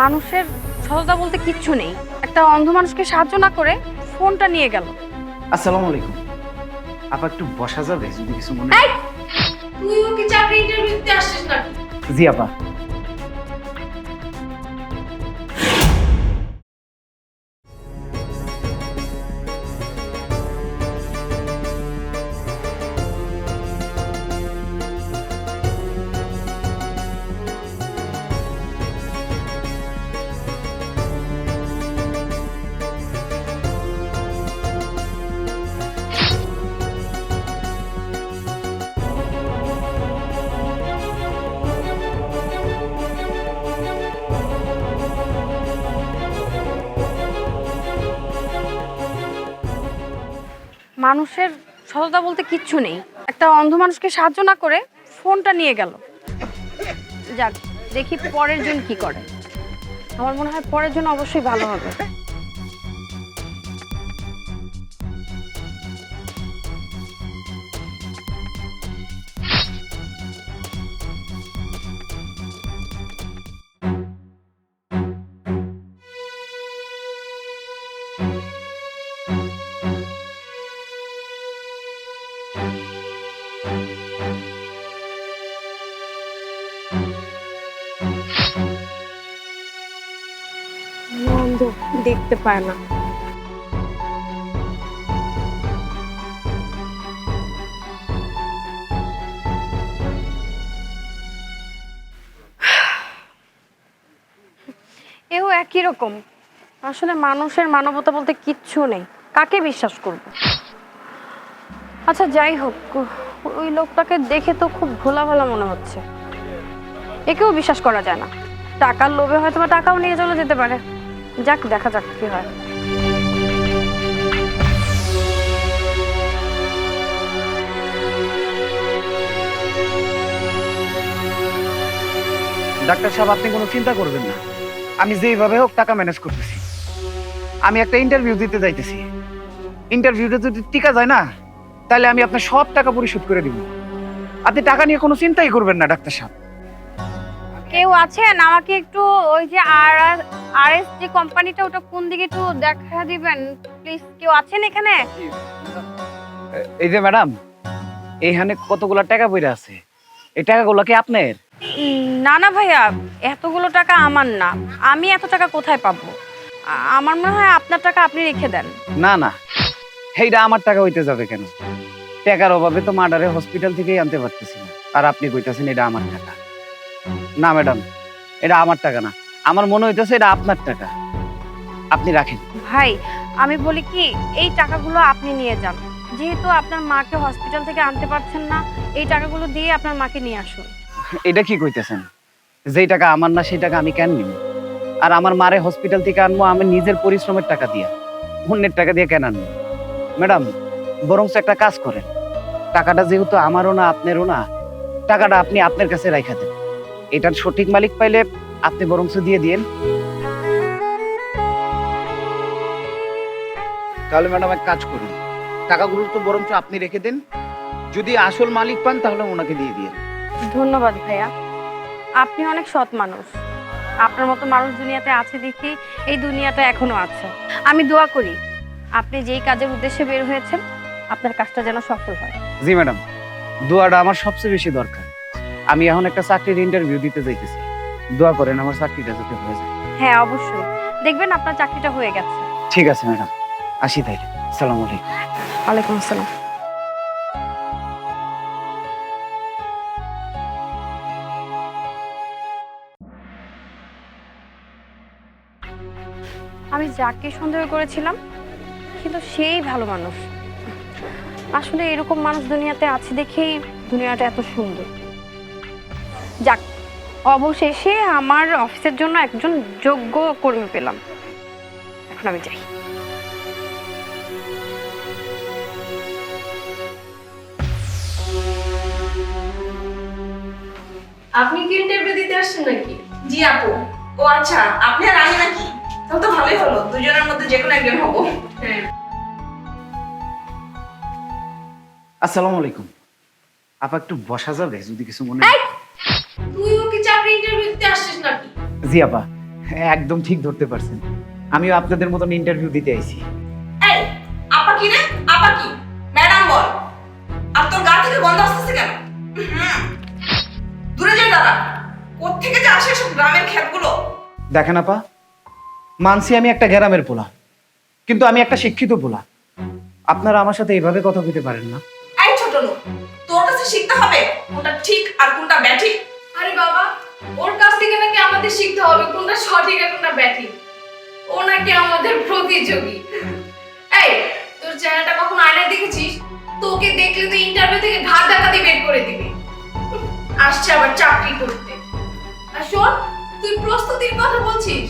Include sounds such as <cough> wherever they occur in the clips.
মানুষের সততা বলতে কিচ্ছু নেই। একটা অন্ধ মানুষকে সাহায্য না করে ফোনটা নিয়ে গেল। আসসালামু আলাইকুম। আপা একটু বসা যাবে যদি কিছু মনে এই! তুইও কি চাকরি ইন্টারভিউ দিতে আসছিস না জি আপা। মানুষের সততা বলতে কিচ্ছু নেই। একটা অন্ধ মানুষকে সাহায্য না করে ফোনটা নিয়ে গেল। যাক, দেখি পরের জন কি করে। আমার মনে হয় পরের জন অবশ্যই ভালো হবে। অন্ধ দেখতে পায় না। <sighs> এও একই রকম। আসলে মানুষের মানবতা বলতে কিচ্ছু নেই। কাকে বিশ্বাস করব? <sighs> আচ্ছা যাই হোক, ওই লোকটাকে দেখে তো খুব ভোলা ভালা মনে হচ্ছে। একেও বিশ্বাস করা যায় না। টাকার লোভে হয়তো বা টাকাও নিয়ে চলে যেতে পারে। যাক, দেখা যাক কি হয়। ডাক্তার সাহেব, আপনি কোনো চিন্তা করবেন না। আমি যেইভাবে হোক টাকা ম্যানেজ করতেছি। আমি একটা ইন্টারভিউ দিতে যাইতেছি। ইন্টারভিউতে যদি টিকা যায় না, তাহলে আমি আপনার সব টাকা পরিশোধ করে দিব। আপনি টাকা নিয়ে কোনো চিন্তাই করবেন না, ডাক্তার সাহেব। কেউ আছেন? আমাকে একটু ওই যে আর আর এস যে কোম্পানিটা ওটা কোন দিকে একটু দেখা দিবেন? প্লিজ কেউ আছেন এখানে? এই যে ম্যাডাম এইখানে কতগুলা টাকা পড়ে আছে? এই টাকাগুলো কি আপনার? না না ভাইয়া এতগুলো টাকা আমার না। আমি এত টাকা কোথায় পাবো? আ- আমার মনে হয় আপনার টাকা আপনি রেখে দেন। না না এইটা আমার টাকা হইতে যাবে কেন? টাকার অভাবে তো মার্ডারে হসপিটাল থেকেই আনতে পারতেছি না। আর আপনি কইতাছেন এটা আমার টাকা। না ম্যাডাম এটা আমার টাকা না। আমার মনে হইতেছে এটা আপনার টাকা। আপনি রাখেন। ভাই আমি বলি কি এই টাকাগুলো আপনি নিয়ে যান। যেহেতু আপনার মাকে হসপিটাল থেকে আনতে পারছেন না এই টাকাগুলো দিয়ে আপনার মাকে নিয়ে আসুন। এটা কি কইতেছেন? যেই টাকা আমার না সেই টাকা আমি কেন নিব? আর আমার মারে হসপিটাল থেকে আনব আমি নিজের পরিশ্রমের টাকা দিয়া। অন্যের টাকা দিয়ে কেন আনব? ম্যাডাম বরং একটা কাজ করেন। টাকাটা যেহেতু আমারও না আপনারও না টাকাটা আপনি আপনার কাছে রাখা দেন। এটার সঠিক মালিক পাইলে আপনি বরং দিয়ে দিয়েন। তাহলে ম্যাডাম এক কাজ করুন। টাকাগুলো তো বরঞ্চ আপনি রেখে দেন। যদি আসল মালিক পান তাহলে ওনাকে দিয়ে দিয়ে ধন্যবাদ ভাইয়া। আপনি অনেক সৎ মানুষ। আপনার মতো মানুষ দুনিয়াতে আছে দেখি এই দুনিয়াটা এখনও আছে। আমি দোয়া করি আপনি যেই কাজের উদ্দেশ্যে বের হয়েছেন আপনার কাজটা যেন সফল হয়। জি ম্যাডাম দোয়াটা আমার সবচেয়ে বেশি দরকার। আমি এখন একটা চাকরির ইন্টারভিউ দিতে যাইতেছি। দোয়া করেন আমার চাকরিটা যাতে হয়ে যায়। হ্যাঁ অবশ্যই। দেখবেন আপনার চাকরিটা হয়ে গেছে। ঠিক আছে ম্যাডাম আসি তাইলে। সালাম আলাইকুম। ওয়ালাইকুম আসসালাম। আমি যাকে সন্দেহ করেছিলাম কিন্তু সেই ভালো মানুষ। আসলে এরকম মানুষ দুনিয়াতে আছে দেখেই দুনিয়াটা এত সুন্দর। যাক অবশেষে আমার অফিসের জন্য একজন যোগ্য কর্মী পেলাম। এখন আমি যাই। আপনি কি ইন্টারভিউ দিতে আসছেন নাকি? জি আপু। ও আচ্ছা আপনি আর আমি নাকি? তাহলে তো ভালোই হলো দুজনের মধ্যে যে কোনো একজন হব। হ্যাঁ। আসসালামু আলাইকুম। আপা একটু বসা যাবে যদি কিছু মনে তুইও কি চাকরি ইন্টারভিউ দিতে আসছিস নাকি? জি আপা একদম ঠিক ধরতে পারছেন। আমিও আপনাদের মতন ইন্টারভিউ দিতে আইছি। এই আপা কি রে? আপা কি? ম্যাডাম বল। আর তোর গা থেকে গন্ধ আসতেছে কেন। দূরে দাদা কোত্থেকে যে আসে সব গ্রামের দেখেন আপা মানছি আমি একটা গ্রামের পোলা কিন্তু আমি একটা শিক্ষিত পোলা। আপনারা আমার সাথে এইভাবে কথা বলতে পারেন না। এই ছোট লোক তোর কাছে শিখতে হবে কোনটা ঠিক আর কোনটা ব্যাঠিক। আরে বাবা, ওর কাছ থেকে নাকি আমাদের শিখতে হবে কোনটা সঠিক আর কোনটা ব্যাঠিক। ও নাকি আমাদের প্রতিযোগী। এই, তোর চেহারাটা কখন আয়নায় দেখেছিস? তোকে দেখলে তো ইন্টারভিউ থেকে ঘাট ধাক্কাতে বের করে দিবে। আসছে আবার চাকরি করতে। আর শোন, তুই প্রস্তুতির কথা বলছিস?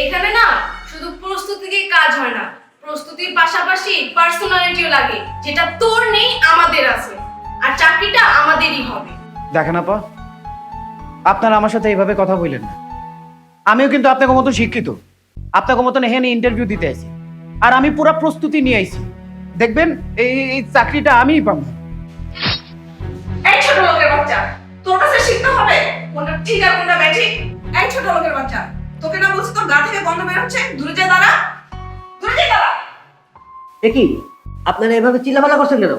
এখানে না, শুধু প্রস্তুতি দিয়ে কাজ হয় না, প্রস্তুতির পাশাপাশি পার্সোনালিটিও লাগে, যেটা তোর নেই, আমাদের আছে। আর চাকরিটা আমাদেরই হবে। দেখেন আপা আপনারা আমার সাথে এইভাবে কথা বললেন না। আমিও কিন্তু আপনাকে মতো শিক্ষিত। আপনাকে মতন এখানে ইন্টারভিউ দিতে আইছি। আর আমি পুরো প্রস্তুতি নিয়ে আইছি। দেখবেন এই এই চাকরিটা আমিই পাবো। এই ছোট লোকের বাচ্চা তোর কাছে শিখতে হবে? কোনটা ঠিক আর কোনটা ব্যাঠিক এই ছোট লোকের বাচ্চা তোকে না বলছি তোর গা থেকে গন্ধ বের হচ্ছে? দূরে যা দাঁড়া। দূরে যা দাঁড়া। এ কি? আপনারা এভাবে চিল্লাপালা করছেন কেন?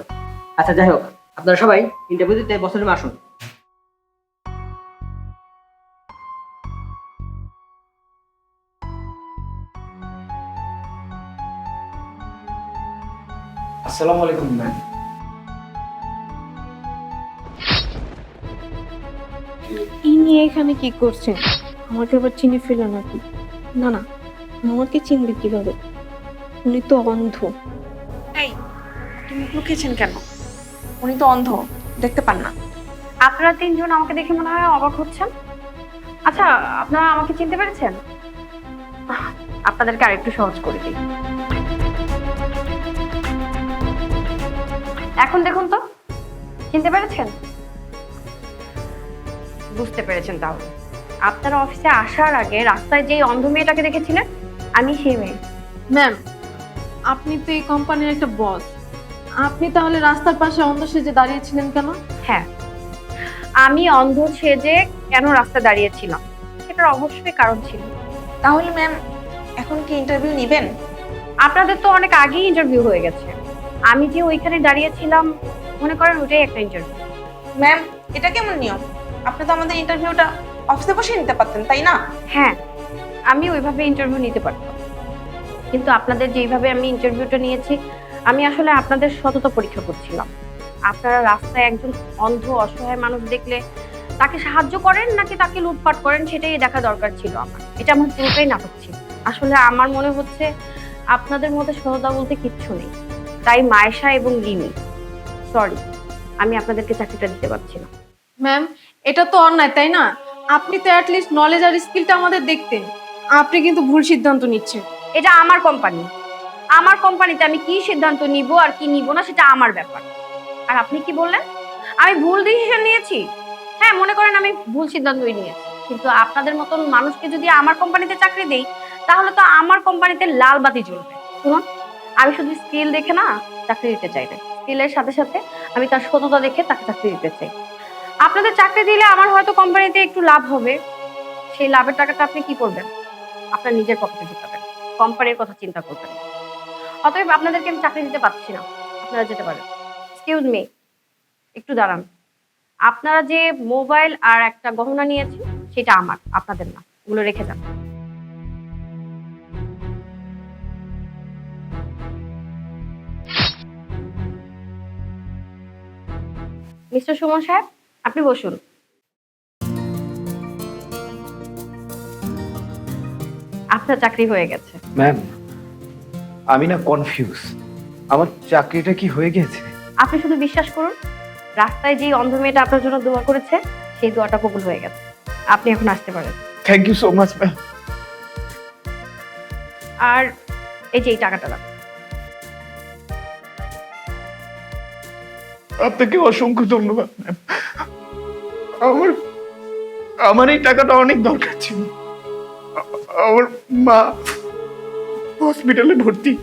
আচ্ছা যাই হোক আপনারা সবাই ইন্টারভিউ দিতে বছরের আসুন। আসসালামু আলাইকুম ম্যাম। ইনি এখানে কি করছেন? আমাকে আবার চিনে ফেলো নাকি? না না আমাকে চিনবে কীভাবে? উনি তো অন্ধ। এই তুমি লুকিয়েছেন কেন? উনি তো অন্ধ দেখতে পান না। আপনারা তিনজন আমাকে দেখে মনে হয় অবাক হচ্ছেন। আচ্ছা আপনারা আমাকে চিনতে পেরেছেন? আপনাদেরকে আরেকটু সহজ করে দিই। এখন দেখুন তো। চিনতে পেরেছেন? বুঝতে পেরেছেন তাহলে। আপনারা অফিসে আসার আগে রাস্তায় যেই অন্ধ মেয়েটাকে দেখেছিলেন আমি সেই মেয়ে। ম্যাম আপনি তো এই কোম্পানির একটা বস। আপনি তাহলে রাস্তার পাশে অন্ধ সেজে দাঁড়িয়েছিলেন কেন? হ্যাঁ। আমি অন্ধ সেজে কেন রাস্তায় দাঁড়িয়েছিলাম? সেটার অবশ্যই কারণ ছিল। তাহলে ম্যাম এখন কি ইন্টারভিউ নেবেন? আপনাদের তো অনেক আগেই ইন্টারভিউ হয়ে গেছে। আমি যে ওইখানে দাঁড়িয়েছিলাম মনে করেন ওটাই একটা ইন্টারভিউ ম্যাম এটা কেমন নিয়ম? আপনি তো আমাদের ইন্টারভিউটা অফিসে বসে নিতে পারতেন তাই না? হ্যাঁ আমি ওইভাবে ইন্টারভিউ নিতে পারতাম। কিন্তু আপনাদের যেইভাবে আমি ইন্টারভিউটা নিয়েছি আমি আসলে আপনাদের সততা পরীক্ষা করছিলাম। আপনারা রাস্তায় একজন অন্ধ অসহায় মানুষ দেখলে তাকে সাহায্য করেন নাকি তাকে লুটপাট করেন সেটাই দেখা দরকার ছিল আমার। এটা আমার পুরোটাই নাটক ছিল। আসলে আমার মনে হচ্ছে আপনাদের মধ্যে সততা বলতে কিচ্ছু নেই। তাই মায়েশা এবং লিমি সরি আমি আপনাদেরকে চাকরিটা দিতে পারছি না। ম্যাম এটা তো অন্যায় তাই না? আপনি তো অ্যাটলিস্ট নলেজ আর স্কিলটা আমাদের দেখতেন। আপনি কিন্তু ভুল সিদ্ধান্ত নিচ্ছেন। এটা আমার কোম্পানি আমার কোম্পানিতে আমি কি সিদ্ধান্ত নিব আর কি নিব না সেটা আমার ব্যাপার। আর আপনি কি বললেন? আমি ভুল ডিসিশন নিয়েছি? হ্যাঁ মনে করেন আমি ভুল সিদ্ধান্তই নিয়েছি। কিন্তু আপনাদের মতন মানুষকে যদি আমার কোম্পানিতে চাকরি দেই তাহলে তো আমার কোম্পানিতে লাল বাতি জ্বলবে। শুনুন। আমি শুধু স্কিল দেখে না চাকরি দিতে চাই। না স্কিলের সাথে সাথে আমি তার সততা দেখে তাকে চাকরি দিতে চাই। আপনাদের চাকরি দিলে আমার হয়তো কোম্পানিতে একটু লাভ হবে। সেই লাভের টাকাটা আপনি কি করবেন? আপনার নিজের পকেটে ঢুকাবেন। কোম্পানির কথা চিন্তা করবেন। অতএব আপনাদেরকে আমি চাকরি দিতে পারছি না। আপনারা যেতে পারেন। এক্সকিউজ মি একটু দাঁড়ান। আপনারা যে মোবাইল আর একটা গহনা নিয়েছেন, সেটা আমার, আপনাদের না। ওগুলো রেখে যান। মিস্টার সুমন সাহেব আপনি বসুন। আপনার চাকরি হয়ে গেছে। ম্যাম আমি না কনফিউজ আমার চাকরিটা কি হয়ে গেছে? আপনি শুধু বিশ্বাস করুন রাস্তায় যে অন্ধ মেয়েটা আপনার জন্য দোয়া করেছে সেই দোয়াটা কবুল হয়ে গেছে। আপনি এখন আসতে পারেন। Thank you so much ma'am আর এই যে এই টাকাটা রাখুন আপনাকে অসংখ্য ধন্যবাদ আমার আমার এই টাকাটা অনেক দরকার ছিল। আমার মা হসপিটালে ভর্তি।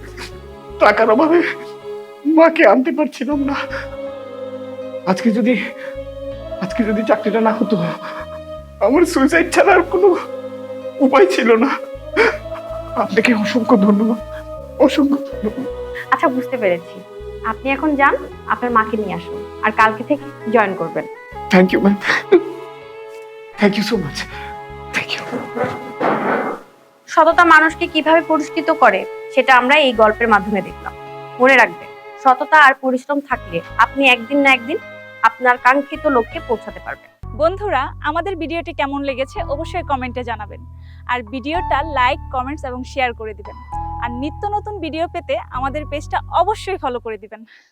টাকার অভাবে মাকে আনতে পারছিলাম না। আজকে যদি আজকে যদি চাকরিটা না হতো, আমার সুইসাইড ছাড়া আর কোনো উপায় ছিল না। আপনাকে অসংখ্য ধন্যবাদ অসংখ্য ধন্যবাদ। আচ্ছা বুঝতে পেরেছি। আপনি এখন যান আপনার মাকে নিয়ে আসুন আর কালকে থেকে জয়েন করবেন। Thank you ma'am thank you so much thank you সততা মানুষকে কীভাবে পুরস্কৃত করে সেটা আমরা এই গল্পের মাধ্যমে দেখলাম। মনে রাখবেন সততা আর পরিশ্রম থাকলে আপনি একদিন না একদিন আপনার কাঙ্ক্ষিত লক্ষ্যে পৌঁছাতে পারবেন। বন্ধুরা আমাদের ভিডিওটি কেমন লেগেছে অবশ্যই কমেন্টে জানাবেন। আর ভিডিওটা লাইক কমেন্টস এবং শেয়ার করে দিবেন। আর নিত্য নতুন ভিডিও পেতে আমাদের পেজটা অবশ্যই ফলো করে দিবেন।